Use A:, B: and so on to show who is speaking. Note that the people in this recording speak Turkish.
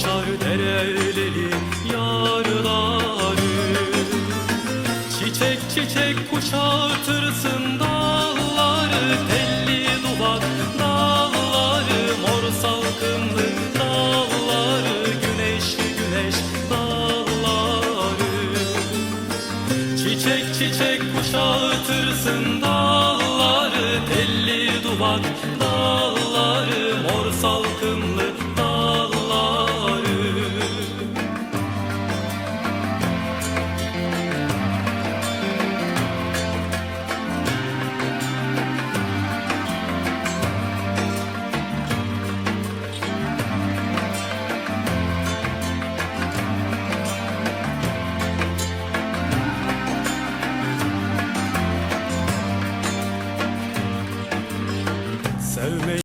A: açar dereleli yarları. Çiçek çiçek uçatırsın dalları Telli duvak dalları Mor salkımlı dalları Güneşli güneş dalları Çiçek çiçek uçatırsın dalları Telli duvak dalları Mor salkımlı